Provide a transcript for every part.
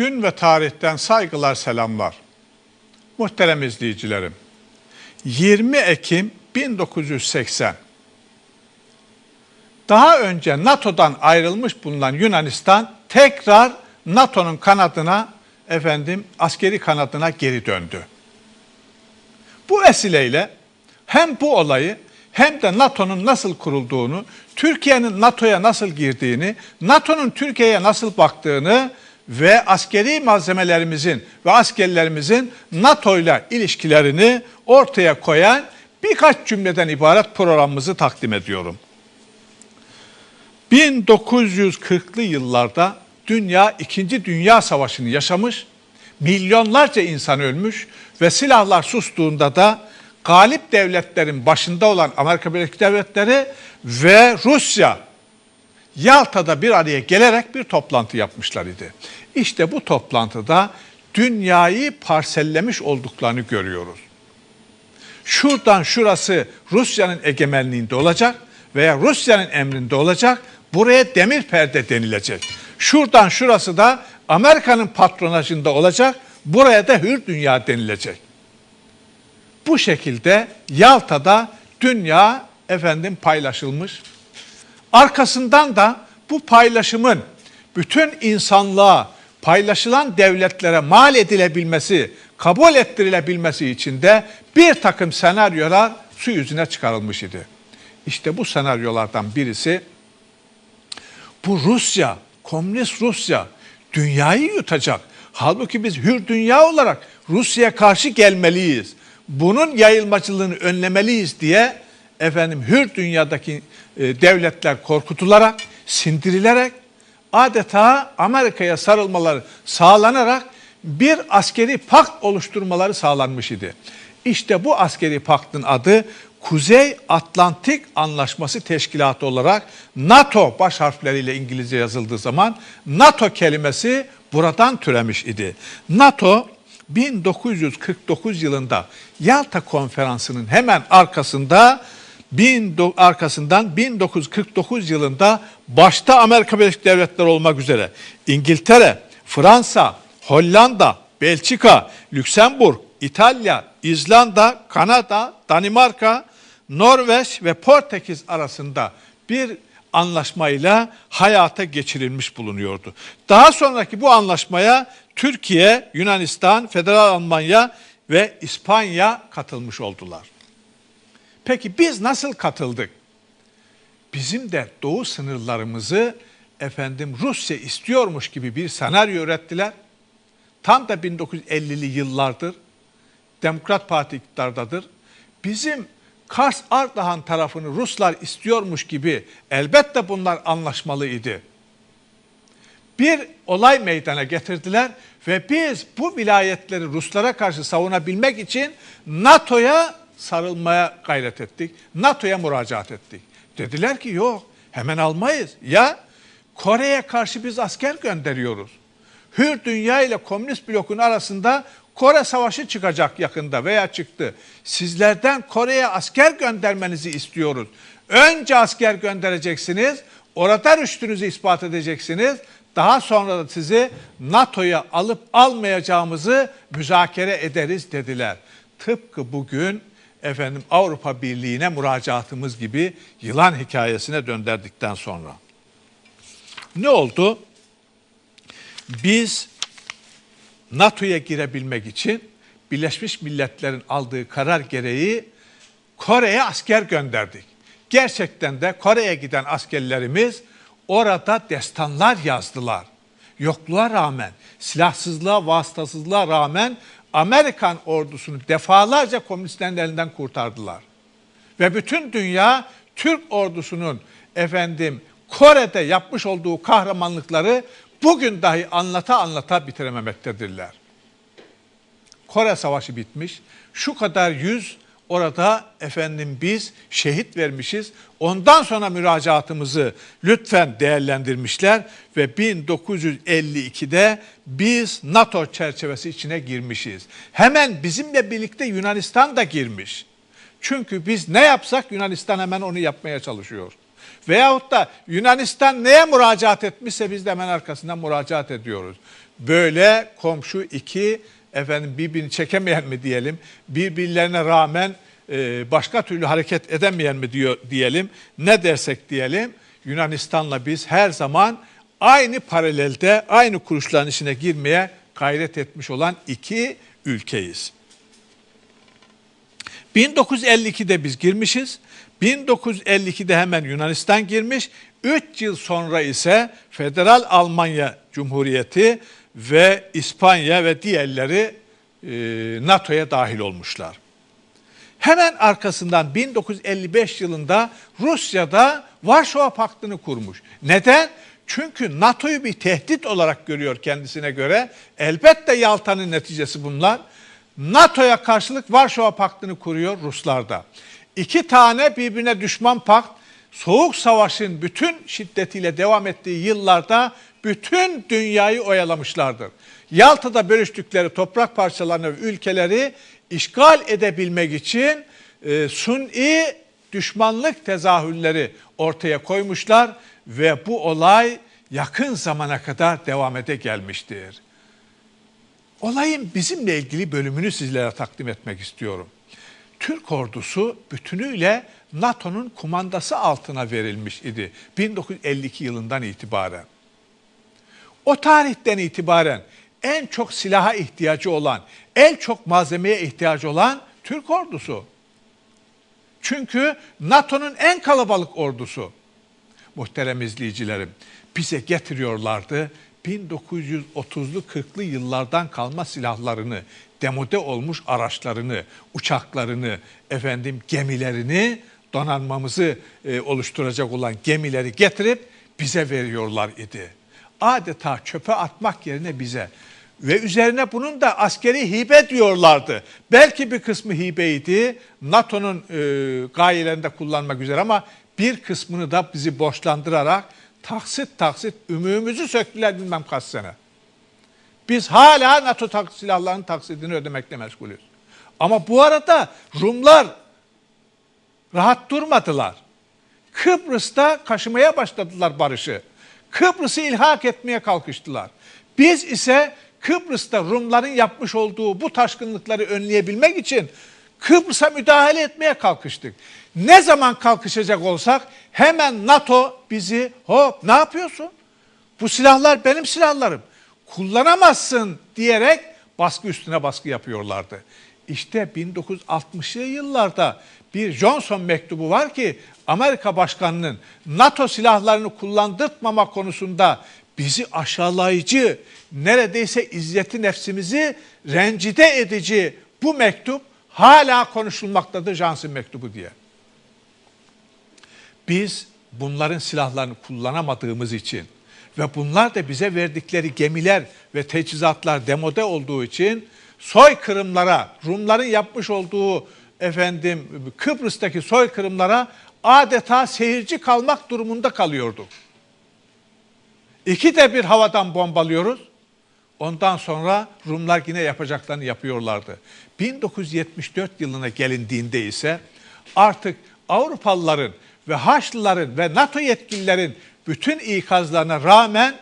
gün ve tarihten saygılar, selamlar. Muhterem izleyicilerim, 20 Ekim 1980 daha önce NATO'dan ayrılmış bulunan Yunanistan tekrar NATO'nun kanadına efendim askeri kanadına geri döndü. Bu vesileyle hem bu olayı hem de NATO'nun nasıl kurulduğunu, Türkiye'nin NATO'ya nasıl girdiğini, NATO'nun Türkiye'ye nasıl baktığını ve askeri malzemelerimizin ve askerlerimizin NATO ile ilişkilerini ortaya koyan birkaç cümleden ibaret programımızı takdim ediyorum. 1940'lı yıllarda dünya 2. Dünya Savaşı'nı yaşamış, milyonlarca insan ölmüş ve silahlar sustuğunda da galip devletlerin başında olan Amerika Birleşik Devletleri ve Rusya Yalta'da bir araya gelerek bir toplantı yapmışlar idi. İşte bu toplantıda dünyayı parsellemiş olduklarını görüyoruz. Şuradan şurası Rusya'nın egemenliğinde olacak veya Rusya'nın emrinde olacak. Buraya demir perde denilecek. Şuradan şurası da Amerika'nın patronajında olacak. Buraya da hür dünya denilecek. Bu şekilde Yalta'da dünya efendim paylaşılmış. Arkasından da bu paylaşımın bütün insanlığa paylaşılan devletlere mal edilebilmesi, kabul ettirilebilmesi için de bir takım senaryolar su yüzüne çıkarılmış idi. İşte bu senaryolardan birisi bu Rusya, komünist Rusya dünyayı yutacak. Halbuki biz hür dünya olarak Rusya'ya karşı gelmeliyiz. Bunun yayılmacılığını önlemeliyiz diye efendim hür dünyadaki e, devletler korkutularak, sindirilerek adeta Amerika'ya sarılmaları sağlanarak bir askeri pakt oluşturmaları sağlanmış idi. İşte bu askeri paktın adı Kuzey Atlantik Anlaşması Teşkilatı olarak NATO baş harfleriyle İngilizce yazıldığı zaman NATO kelimesi buradan türemiş idi. NATO 1949 yılında Yalta Konferansı'nın hemen arkasında bin, arkasından 1949 yılında başta Amerika Birleşik Devletleri olmak üzere İngiltere, Fransa, Hollanda, Belçika, Lüksemburg, İtalya, İzlanda, Kanada, Danimarka, Norveç ve Portekiz arasında bir anlaşmayla hayata geçirilmiş bulunuyordu. Daha sonraki bu anlaşmaya Türkiye, Yunanistan, Federal Almanya ve İspanya katılmış oldular. Peki biz nasıl katıldık? Bizim de doğu sınırlarımızı efendim Rusya istiyormuş gibi bir senaryo ürettiler. Tam da 1950'li yıllardır Demokrat Parti iktidardadır. Bizim Kars Ardahan tarafını Ruslar istiyormuş gibi elbette bunlar anlaşmalıydı. Bir olay meydana getirdiler ve biz bu vilayetleri Ruslara karşı savunabilmek için NATO'ya sarılmaya gayret ettik. NATO'ya müracaat ettik. Dediler ki yok hemen almayız. Ya Kore'ye karşı biz asker gönderiyoruz. Hür dünya ile komünist blokun arasında Kore Savaşı çıkacak yakında veya çıktı. Sizlerden Kore'ye asker göndermenizi istiyoruz. Önce asker göndereceksiniz. Orada rüştünüzü ispat edeceksiniz. Daha sonra da sizi NATO'ya alıp almayacağımızı müzakere ederiz dediler. Tıpkı bugün efendim Avrupa Birliği'ne müracaatımız gibi yılan hikayesine döndürdükten sonra. Ne oldu? Biz NATO'ya girebilmek için Birleşmiş Milletler'in aldığı karar gereği Kore'ye asker gönderdik. Gerçekten de Kore'ye giden askerlerimiz orada destanlar yazdılar. Yokluğa rağmen, silahsızlığa, vasıtasızlığa rağmen Amerikan ordusunu defalarca komünistlerin elinden kurtardılar. Ve bütün dünya Türk ordusunun efendim Kore'de yapmış olduğu kahramanlıkları bugün dahi anlata anlata bitirememektedirler. Kore Savaşı bitmiş. Şu kadar yüz orada efendim biz şehit vermişiz. Ondan sonra müracaatımızı lütfen değerlendirmişler ve 1952'de biz NATO çerçevesi içine girmişiz. Hemen bizimle birlikte Yunanistan da girmiş. Çünkü biz ne yapsak Yunanistan hemen onu yapmaya çalışıyor. Veyahut da Yunanistan neye müracaat etmişse biz de hemen arkasından müracaat ediyoruz. böyle komşu iki efendim birbirini çekemeyen mi diyelim, birbirlerine rağmen e, başka türlü hareket edemeyen mi diyor diyelim, ne dersek diyelim Yunanistan'la biz her zaman aynı paralelde, aynı kuruşların içine girmeye gayret etmiş olan iki ülkeyiz. 1952'de biz girmişiz. 1952'de hemen Yunanistan girmiş. 3 yıl sonra ise Federal Almanya Cumhuriyeti ve İspanya ve diğerleri e, NATO'ya dahil olmuşlar. Hemen arkasından 1955 yılında Rusya'da Varşova Paktı'nı kurmuş. Neden? Çünkü NATO'yu bir tehdit olarak görüyor kendisine göre. Elbette Yalta'nın neticesi bunlar. NATO'ya karşılık Varşova Paktı'nı kuruyor Ruslarda. İki tane birbirine düşman pakt, Soğuk Savaş'ın bütün şiddetiyle devam ettiği yıllarda bütün dünyayı oyalamışlardır. Yalta'da bölüştükleri toprak parçalarını ve ülkeleri işgal edebilmek için e, suni düşmanlık tezahürleri ortaya koymuşlar ve bu olay yakın zamana kadar devam ede gelmiştir. Olayın bizimle ilgili bölümünü sizlere takdim etmek istiyorum. Türk ordusu bütünüyle NATO'nun kumandası altına verilmiş idi 1952 yılından itibaren. O tarihten itibaren en çok silaha ihtiyacı olan, en çok malzemeye ihtiyacı olan Türk ordusu. Çünkü NATO'nun en kalabalık ordusu. Muhterem izleyicilerim, bize getiriyorlardı 1930'lu 40'lı yıllardan kalma silahlarını, demode olmuş araçlarını, uçaklarını, efendim gemilerini, donanmamızı e, oluşturacak olan gemileri getirip bize veriyorlar idi. Adeta çöpe atmak yerine bize ve üzerine bunun da askeri hibe diyorlardı. Belki bir kısmı hibeydi, NATO'nun e, gayelerinde kullanmak üzere ama bir kısmını da bizi borçlandırarak taksit taksit ümüğümüzü söktüler bilmem kaç sene. Biz hala NATO tak silahlarının taksidini ödemekle meşgulüz. Ama bu arada Rumlar rahat durmadılar. Kıbrıs'ta kaşımaya başladılar barışı. Kıbrıs'ı ilhak etmeye kalkıştılar. Biz ise Kıbrıs'ta Rumların yapmış olduğu bu taşkınlıkları önleyebilmek için Kıbrıs'a müdahale etmeye kalkıştık. Ne zaman kalkışacak olsak hemen NATO bizi hop ne yapıyorsun? Bu silahlar benim silahlarım. Kullanamazsın diyerek baskı üstüne baskı yapıyorlardı. İşte 1960'lı yıllarda bir Johnson mektubu var ki Amerika Başkanı'nın NATO silahlarını kullandırtmama konusunda bizi aşağılayıcı, neredeyse izzeti nefsimizi rencide edici bu mektup hala konuşulmaktadır Johnson mektubu diye. Biz bunların silahlarını kullanamadığımız için ve bunlar da bize verdikleri gemiler ve teçhizatlar demode olduğu için soykırımlara, Rumların yapmış olduğu efendim Kıbrıs'taki soykırımlara adeta seyirci kalmak durumunda kalıyorduk. İki de bir havadan bombalıyoruz. Ondan sonra Rumlar yine yapacaklarını yapıyorlardı. 1974 yılına gelindiğinde ise artık Avrupalıların ve Haçlıların ve NATO yetkililerin bütün ikazlarına rağmen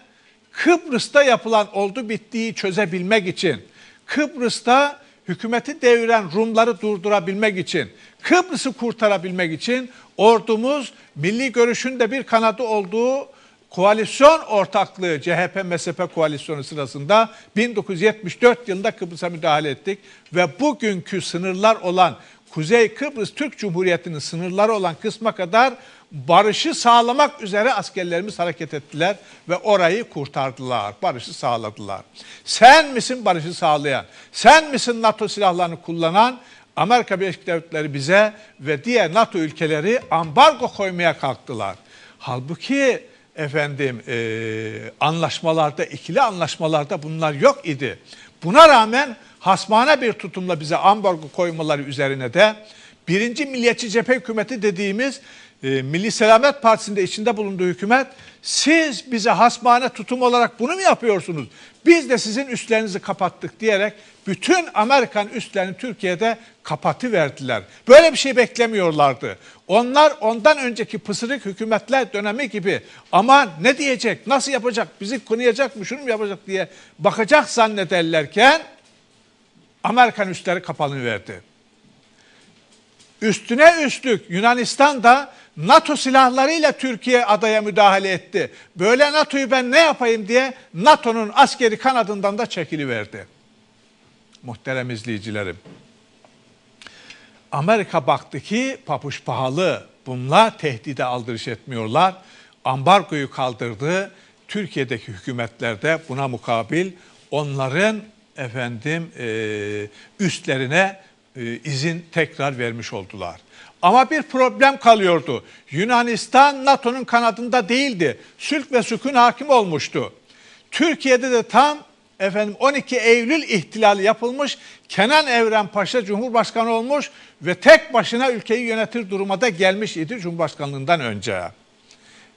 Kıbrıs'ta yapılan oldu bittiği çözebilmek için, Kıbrıs'ta hükümeti deviren Rumları durdurabilmek için, Kıbrıs'ı kurtarabilmek için ordumuz milli görüşün de bir kanadı olduğu koalisyon ortaklığı CHP MSP koalisyonu sırasında 1974 yılında Kıbrıs'a müdahale ettik ve bugünkü sınırlar olan Kuzey Kıbrıs Türk Cumhuriyeti'nin sınırları olan kısma kadar barışı sağlamak üzere askerlerimiz hareket ettiler ve orayı kurtardılar. Barışı sağladılar. Sen misin barışı sağlayan? Sen misin NATO silahlarını kullanan? Amerika Birleşik Devletleri bize ve diğer NATO ülkeleri ambargo koymaya kalktılar. Halbuki efendim e, anlaşmalarda, ikili anlaşmalarda bunlar yok idi. Buna rağmen hasmane bir tutumla bize ambargo koymaları üzerine de birinci milliyetçi cephe hükümeti dediğimiz e, Milli Selamet Partisi'nde içinde bulunduğu hükümet siz bize hasmane tutum olarak bunu mu yapıyorsunuz? Biz de sizin üstlerinizi kapattık diyerek bütün Amerikan üstlerini Türkiye'de kapatı verdiler. Böyle bir şey beklemiyorlardı. Onlar ondan önceki pısırık hükümetler dönemi gibi aman ne diyecek, nasıl yapacak, bizi kınayacak mı, şunu mu yapacak diye bakacak zannederlerken Amerikan üstleri kapalı verdi. Üstüne üstlük Yunanistan da NATO silahlarıyla Türkiye adaya müdahale etti. Böyle NATO'yu ben ne yapayım diye NATO'nun askeri kanadından da çekiliverdi. Muhterem izleyicilerim. Amerika baktı ki papuç pahalı. Bunlar tehdide aldırış etmiyorlar. Ambargoyu kaldırdı. Türkiye'deki hükümetler de buna mukabil onların efendim e, üstlerine izin tekrar vermiş oldular. Ama bir problem kalıyordu. Yunanistan NATO'nun kanadında değildi. Sülk ve sükun hakim olmuştu. Türkiye'de de tam efendim 12 Eylül ihtilali yapılmış. Kenan Evren Paşa Cumhurbaşkanı olmuş ve tek başına ülkeyi yönetir duruma gelmiş idi Cumhurbaşkanlığından önce.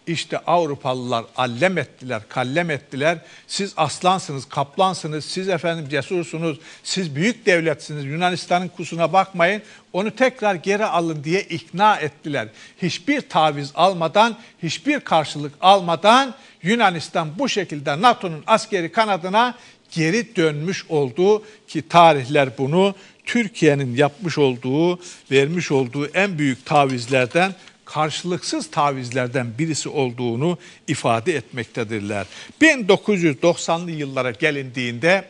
İşte Avrupalılar allem ettiler, kallem ettiler. Siz aslansınız, kaplansınız, siz efendim cesursunuz, siz büyük devletsiniz, Yunanistan'ın kusuna bakmayın, onu tekrar geri alın diye ikna ettiler. Hiçbir taviz almadan, hiçbir karşılık almadan Yunanistan bu şekilde NATO'nun askeri kanadına geri dönmüş oldu ki tarihler bunu Türkiye'nin yapmış olduğu, vermiş olduğu en büyük tavizlerden karşılıksız tavizlerden birisi olduğunu ifade etmektedirler. 1990'lı yıllara gelindiğinde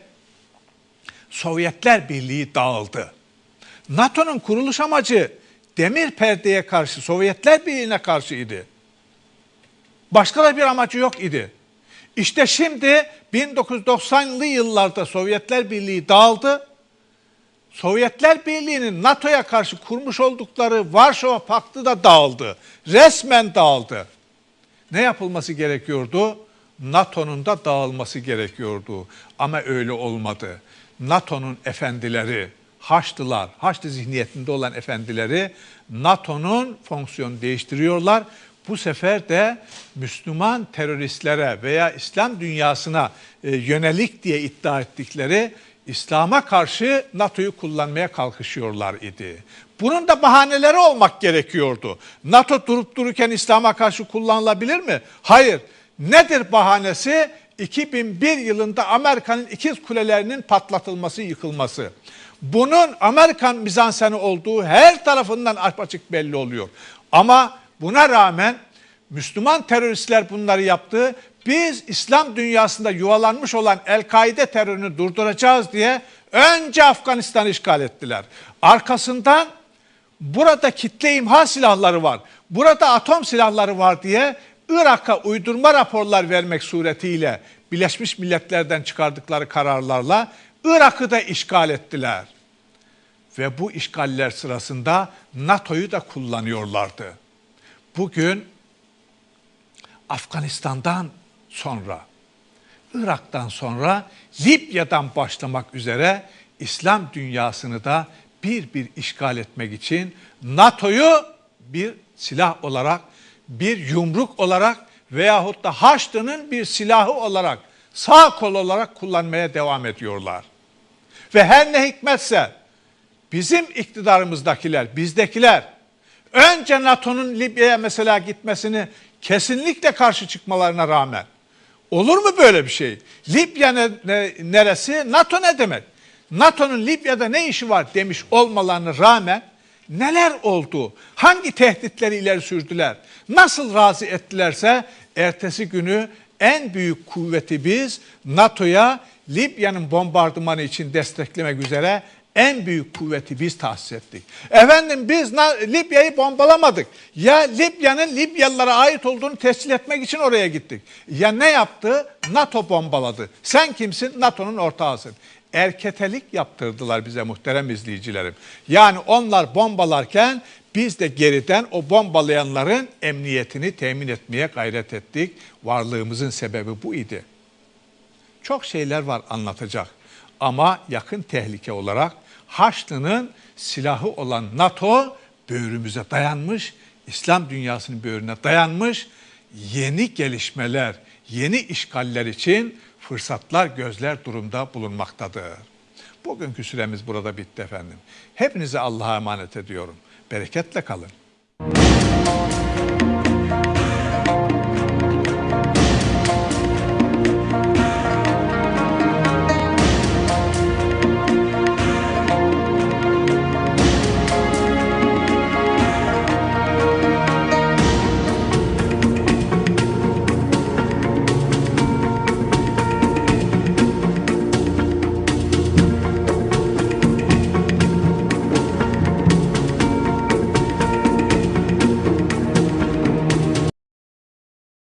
Sovyetler Birliği dağıldı. NATO'nun kuruluş amacı demir perdeye karşı, Sovyetler Birliği'ne karşıydı. Başka da bir amacı yok idi. İşte şimdi 1990'lı yıllarda Sovyetler Birliği dağıldı. Sovyetler Birliği'nin NATO'ya karşı kurmuş oldukları Varşova Paktı da dağıldı. Resmen dağıldı. Ne yapılması gerekiyordu? NATO'nun da dağılması gerekiyordu. Ama öyle olmadı. NATO'nun efendileri, Haçlılar, Haçlı zihniyetinde olan efendileri NATO'nun fonksiyonu değiştiriyorlar. Bu sefer de Müslüman teröristlere veya İslam dünyasına e, yönelik diye iddia ettikleri İslam'a karşı NATO'yu kullanmaya kalkışıyorlar idi. Bunun da bahaneleri olmak gerekiyordu. NATO durup dururken İslam'a karşı kullanılabilir mi? Hayır. Nedir bahanesi? 2001 yılında Amerika'nın ikiz kulelerinin patlatılması, yıkılması. Bunun Amerikan mizanseni olduğu her tarafından açık belli oluyor. Ama buna rağmen Müslüman teröristler bunları yaptı biz İslam dünyasında yuvalanmış olan El-Kaide terörünü durduracağız diye önce Afganistan'ı işgal ettiler. Arkasından burada kitle imha silahları var, burada atom silahları var diye Irak'a uydurma raporlar vermek suretiyle Birleşmiş Milletler'den çıkardıkları kararlarla Irak'ı da işgal ettiler. Ve bu işgaller sırasında NATO'yu da kullanıyorlardı. Bugün Afganistan'dan sonra, Irak'tan sonra Libya'dan başlamak üzere İslam dünyasını da bir bir işgal etmek için NATO'yu bir silah olarak, bir yumruk olarak veyahut da Haçlı'nın bir silahı olarak, sağ kol olarak kullanmaya devam ediyorlar. Ve her ne hikmetse bizim iktidarımızdakiler, bizdekiler önce NATO'nun Libya'ya mesela gitmesini kesinlikle karşı çıkmalarına rağmen Olur mu böyle bir şey? Libya ne, ne, neresi? NATO ne demek? NATO'nun Libya'da ne işi var demiş olmalarına rağmen neler oldu? Hangi tehditleri ileri sürdüler? Nasıl razı ettilerse ertesi günü en büyük kuvveti biz NATO'ya Libya'nın bombardımanı için desteklemek üzere en büyük kuvveti biz tahsis ettik. Efendim biz Libya'yı bombalamadık. Ya Libya'nın Libyalılara ait olduğunu tescil etmek için oraya gittik. Ya ne yaptı? NATO bombaladı. Sen kimsin? NATO'nun ortağısın. Erketelik yaptırdılar bize muhterem izleyicilerim. Yani onlar bombalarken biz de geriden o bombalayanların emniyetini temin etmeye gayret ettik. Varlığımızın sebebi bu idi. Çok şeyler var anlatacak. Ama yakın tehlike olarak Haçlı'nın silahı olan NATO böğrümüze dayanmış, İslam dünyasının böğrüne dayanmış yeni gelişmeler, yeni işgaller için fırsatlar gözler durumda bulunmaktadır. Bugünkü süremiz burada bitti efendim. Hepinizi Allah'a emanet ediyorum. Bereketle kalın.